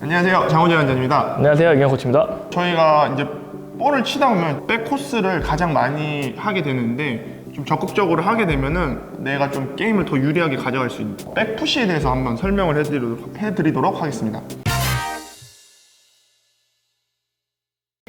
안녕하세요. 장호재 원장입니다. 안녕하세요 이경 코치입니다. 저희가 이제 볼을 치다 보면 백 코스를 가장 많이 하게 되는데 좀 적극적으로 하게 되면은 내가 좀 게임을 더 유리하게 가져갈 수 있는 백 푸시에 대해서 한번 설명을 해드리도록, 해드리도록 하겠습니다.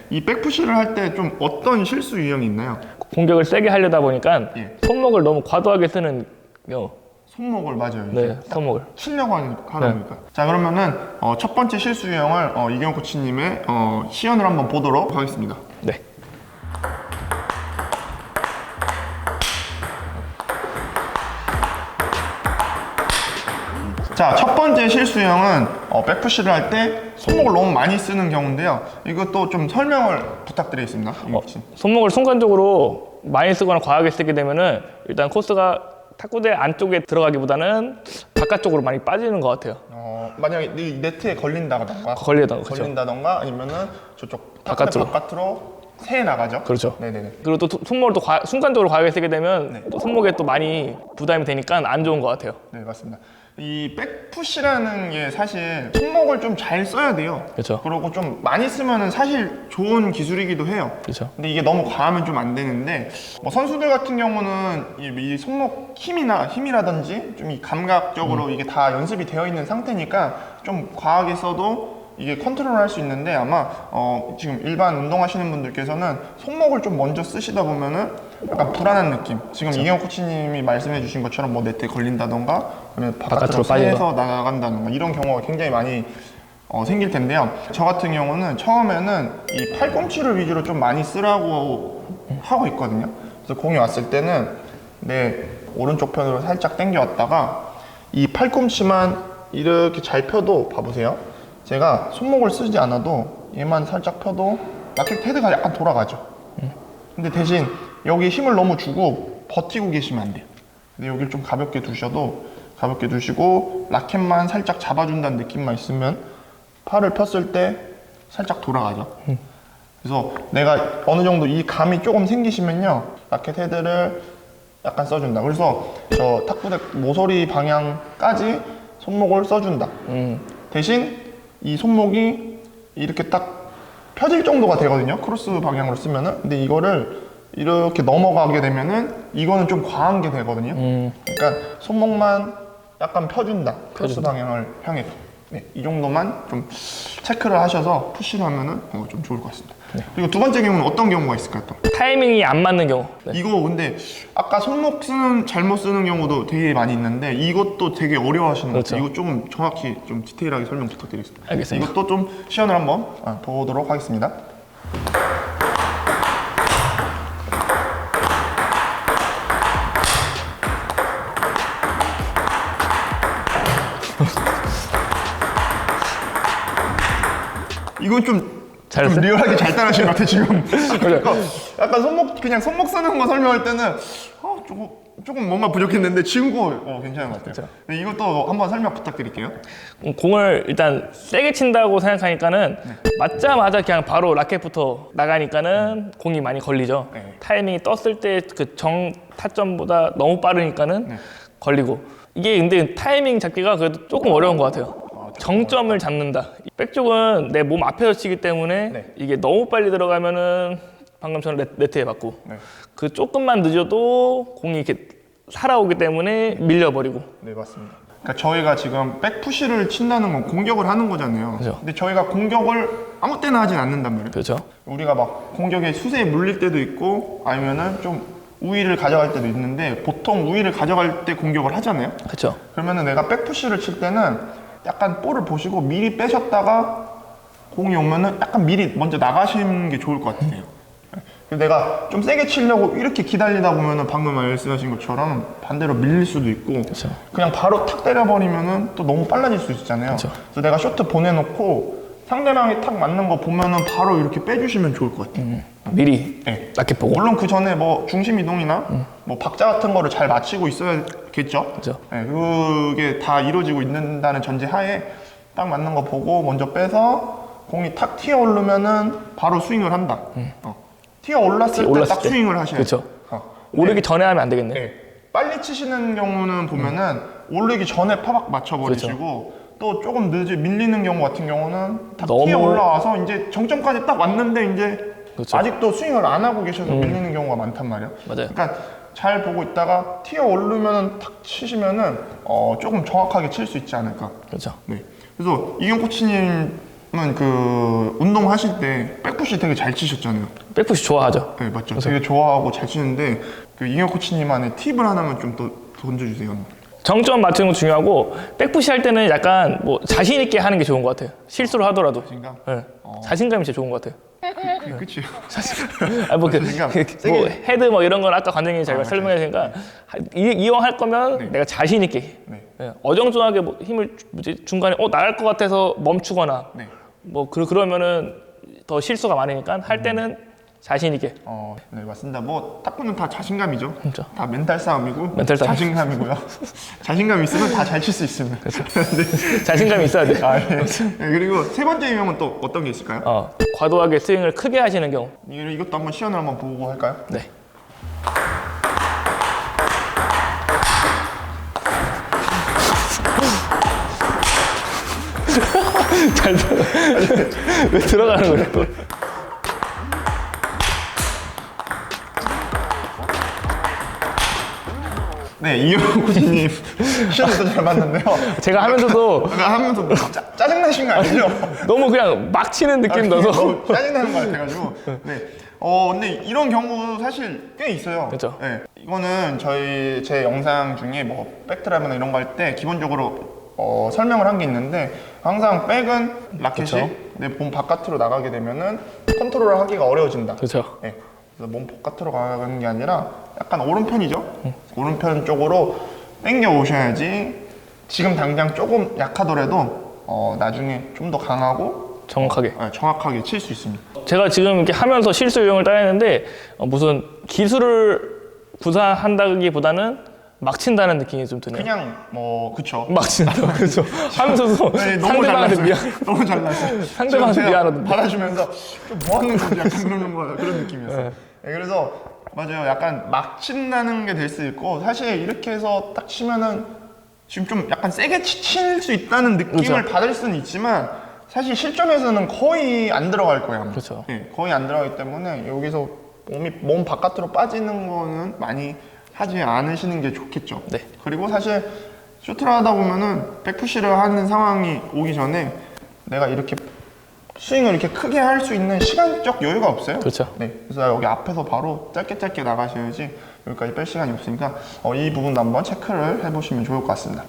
이 백푸시를 할 때 좀 어떤 실수 유형이 있나요? 공격을 세게 하려다 보니까 예. 손목을 너무 과도하게 쓰는 경우. 손목을 맞아요. 네, 손목을. 치려고 하는, 하는 네. 거니까. 자 그러면은 어, 첫 번째 실수 유형을 어, 이경 코치님의 어, 시연을 한번 보도록 하겠습니다. 네. 자, 첫 번째 실수형은 어, 백푸시를 할 때 손목을 너무 많이 쓰는 경우인데요. 이것도 좀 설명을 부탁드리겠습니다. 이경 어, 코치. 손목을 순간적으로 많이 쓰거나 과하게 쓰게 되면은 일단 코스가 탁구대 안쪽에 들어가기보다는 바깥쪽으로 많이 빠지는 것 같아요. 어, 만약에 이 네트에 걸린다던가 걸리다가 그렇죠. 걸린다던가 아니면은 저쪽 바깥으로. 바깥으로 바깥으로 새 나가죠. 그렇죠. 네네네. 그리고 또 손목을 또 과- 순간적으로 과하게 쓰게 되면 네. 또 손목에 또 많이 부담이 되니까 안 좋은 것 같아요. 네 맞습니다. 이 백푸시라는 게 사실 손목을 좀 잘 써야 돼요. 그렇죠. 그리고 좀 많이 쓰면은 사실 좋은 기술이기도 해요. 그렇죠. 근데 이게 너무 과하면 좀 안 되는데 뭐 선수들 같은 경우는 이, 이 손목 힘이나 힘이라든지 좀 이 감각적으로 음. 이게 다 연습이 되어 있는 상태니까 좀 과하게 써도 이게 컨트롤 할 수 있는데 아마 어, 지금 일반 운동하시는 분들께서는 손목을 좀 먼저 쓰시다 보면은 약간 불안한 느낌. 지금 이경 코치님이 말씀해 주신 것처럼 뭐 네트에 걸린다던가 아니면 바깥으로 새서 나간다던가 이런 경우가 굉장히 많이 어, 생길 텐데요. 저 같은 경우는 처음에는 이 팔꿈치를 위주로 좀 많이 쓰라고 하고 있거든요. 그래서 공이 왔을 때는 내 오른쪽 편으로 살짝 당겨왔다가 이 팔꿈치만 이렇게 잘 펴도 봐보세요. 제가 손목을 쓰지 않아도 얘만 살짝 펴도 라켓 헤드가 약간 돌아가죠. 근데 대신 여기 힘을 너무 주고 버티고 계시면 안 돼요. 근데 여기를 좀 가볍게 두셔도 가볍게 두시고 라켓만 살짝 잡아준다는 느낌만 있으면 팔을 폈을 때 살짝 돌아가죠. 그래서 내가 어느 정도 이 감이 조금 생기시면요 라켓 헤드를 약간 써준다. 그래서 저 탁구대 모서리 방향까지 손목을 써준다. 음, 대신 이 손목이 이렇게 딱 펴질 정도가 되거든요. 크로스 방향으로 쓰면은. 근데 이거를 이렇게 넘어가게 되면은 이거는 좀 과한 게 되거든요. 음, 그러니까 손목만 약간 펴준다. 크로스. 방향을 향해서. 네, 이 정도만 좀 체크를 하셔서 푸시를 하면은 어, 좀 좋을 것 같습니다. 네. 그리고 두 번째 경우는 어떤 경우가 있을까요? 또? 타이밍이 안 맞는 경우. 네. 이거 근데 아까 손목 쓰는 잘못 쓰는 경우도 되게 많이 있는데 이것도 되게 어려워하시는 것 같아요. 그렇죠. 이거 조금 정확히 좀 디테일하게 설명 부탁드리겠습니다. 알겠습니다. 이것도 좀 시연을 한번 아, 보도록 하겠습니다. 이건 좀, 좀 잘했어요? 리얼하게 잘 따라하신 것 같아 지금. 그러니까 약간 손목 그냥 손목 쓰는 거 설명할 때는 어, 조금 조금 뭔가 부족했는데 지금 거 어, 괜찮은 것 같아요. 네, 이것도 한번 설명 부탁드릴게요. 음, 공을 일단 세게 친다고 생각하니까는 네. 맞자마자 그냥 바로 라켓부터 나가니까는 공이 많이 걸리죠. 네. 타이밍이 떴을 때 그 정 타점보다 너무 빠르니까는 네. 걸리고 이게 근데 타이밍 잡기가 그래도 조금 어려운 것 같아요. 정점을 잡는다. 이 백쪽은 내 몸 앞에서 치기 때문에 네. 이게 너무 빨리 들어가면은 방금 전에 네트- 네트에 맞고 네. 그 조금만 늦어도 공이 이렇게 살아오기 때문에 밀려버리고 네 맞습니다. 그러니까 저희가 지금 백푸시를 친다는 건 공격을 하는 거잖아요. 그죠. 근데 저희가 공격을 아무 때나 하진 않는단 말이에요. 그렇죠. 우리가 막 공격의 수세에 물릴 때도 있고 아니면은 좀 우위를 가져갈 때도 있는데 보통 우위를 가져갈 때 공격을 하잖아요. 그렇죠. 그러면은 내가 백푸시를 칠 때는 약간 볼을 보시고 미리 빼셨다가 공이 오면은 약간 미리 먼저 나가시는 게 좋을 것 같아요. 그래서 내가 좀 세게 치려고 이렇게 기다리다 보면은 방금 말씀하신 것처럼 반대로 밀릴 수도 있고 그렇죠. 그냥 바로 탁 때려버리면은 또 너무 빨라질 수 있잖아요. 그렇죠. 그래서 내가 쇼트 보내놓고 상대방이 탁 맞는 거 보면은 바로 이렇게 빼주시면 좋을 것 같아요. 음, 미리 네. 라켓 보고 물론 그 전에 뭐 중심 이동이나 뭐 박자 같은 거를 잘 맞추고 있어야겠죠. 그렇죠. 네, 그게 다 이루어지고 있는다는 전제 하에 딱 맞는 거 보고 먼저 빼서 공이 탁 튀어 오르면은 바로 스윙을 한다. 어. 튀어 올랐을 튀어 때 올랐을 딱 때. 스윙을 하셔야 그쵸. 돼요. 어. 오르기 전에 하면 안 되겠네. 네. 빨리 치시는 경우는 보면은 오르기 전에 파박 맞춰버리시고 또 조금 늦이 밀리는 경우 같은 경우는 다 너무- 티에 올라와서 이제 정점까지 딱 왔는데 이제 그렇죠. 음. 아직도 스윙을 안 하고 계셔서 밀리는 경우가 많단 말이에요. 맞아요. 그러니까 잘 보고 있다가 티에 오르면은 탁 치시면은 어, 조금 정확하게 칠 수 있지 않을까. 그렇죠. 네. 그래서 이경 코치님은 그 운동하실 때 백푸시 되게 잘 치셨잖아요. 백푸시 좋아하죠. 네, 맞죠. 되게 좋아하고 잘 치는데 그 이경 코치님만의 팁을 하나만 좀 더 던져주세요. 정점 맞추는 거 중요하고 백푸시 할 때는 약간 뭐 자신 있게 하는 게 좋은 것 같아요. 실수를 하더라도. 자신감? 네. 자신감이 진짜 좋은 것 같아요. 그게 끝이에요. 아, 뭐, 그, 자신감. 그, 뭐 헤드 뭐 이런 건 아까 관장님이 잘 아, 설명해 주니까 이, 이왕 할 거면 내가 자신 있게 네. 예, 어정쩡하게 뭐 힘을 주- 뭐지, 중간에 어 나갈 것 같아서 멈추거나 네. 뭐 그, 그러면은 더 실수가 많으니까 할 때는 자신 있게 어, 네 맞습니다. 뭐 탁구는 다 자신감이죠. 그렇죠. 다 멘탈 싸움이고 멘탈 싸움. 자신감이고요. 자신감 있으면 다 잘 칠 수 있습니다. 네. 자신감이 있어야 돼. 아, 네. 네, 그리고 세 번째 유형은 또 어떤 게 있을까요? 어, 과도하게 스윙을 크게 하시는 경우. 이- 이것도 한번 시연을 한번 보고 할까요? 네. 잘 들어. 왜 들어가는 거야 또? 네, 이용 코치님 시연도 잘 맞는데요. 제가 하면서도 아까 하면서 뭐 짜, 짜증나신 거 아니죠? 너무 그냥 막 치는 느낌 아, 나서 너무 짜증나는 것 같아가지고. 네. 어, 근데 이런 경우 사실 꽤 있어요. 그쵸. 네. 이거는 저희 제 영상 중에 뭐 백드라이브나 이런 거 할 때 기본적으로 어, 설명을 한 게 있는데 항상 백은 라켓이 그쵸. 내몸 바깥으로 나가게 되면은 컨트롤을 하기가 어려워진다. 그렇죠. 네. 그래서 몸 바깥으로 가는 게 아니라 약간 오른편이죠. 오른편 쪽으로 당겨 오셔야지 지금 당장 조금 약하더라도 어, 나중에 좀 더 강하고 정확하게. 어, 정확하게 칠 수 있습니다. 제가 지금 이렇게 하면서 실수 유형을 따냈는데 어, 무슨 기술을 구사한다기보다는 막 친다는 느낌이 좀 드네요. 그냥 뭐 그쵸. 막 친다. 그렇죠. 하면서도 네, 너무 상대방한테 잘났어요. 미안. 너무 잘났어요. 상대방한테 지금 제가 미안하던데. 받아주면서 좀 뭐 하는 거지 약간 그런 거 그런 느낌이었어요. 네, 그래서 맞아요. 약간 막 친다는 게 될 수 있고 사실 이렇게 해서 딱 치면은 지금 좀 약간 세게 칠수 있다는 느낌을 그렇죠. 받을 수는 있지만 사실 실전에서는 거의 안 들어갈 거예요. 아마. 그렇죠. 네, 거의 안 들어가기 때문에 여기서 몸이 몸 바깥으로 빠지는 거는 많이 하지 않으시는 게 좋겠죠. 네. 그리고 사실 쇼트를 하다 보면은 백푸시를 하는 상황이 오기 전에 내가 이렇게 스윙을 이렇게 크게 할 수 있는 시간적 여유가 없어요. 그렇죠. 네. 그래서 여기 앞에서 바로 짧게 짧게 나가셔야지 여기까지 뺄 시간이 없으니까 어, 이 부분도 한번 체크를 해보시면 좋을 것 같습니다.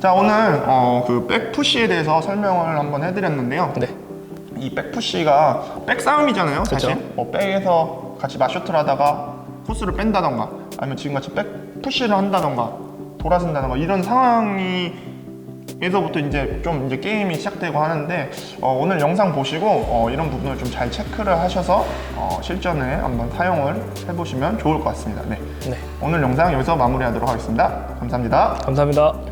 자 오늘 어, 그 백푸시에 대해서 설명을 한번 해드렸는데요. 네. 이 백푸시가 백싸움이잖아요 사실 그쵸. 뭐 백에서 같이 맞쇼트를 하다가 코스를 뺀다던가 아니면 지금같이 백푸시를 한다던가 돌아선다던가 이런 상황이 에서부터 이제 좀 이제 게임이 시작되고 하는데 어, 오늘 영상 보시고 어, 이런 부분을 좀 잘 체크를 하셔서 어, 실전에 한번 사용을 해보시면 좋을 것 같습니다. 네. 네. 오늘 영상 여기서 마무리하도록 하겠습니다. 감사합니다. 감사합니다.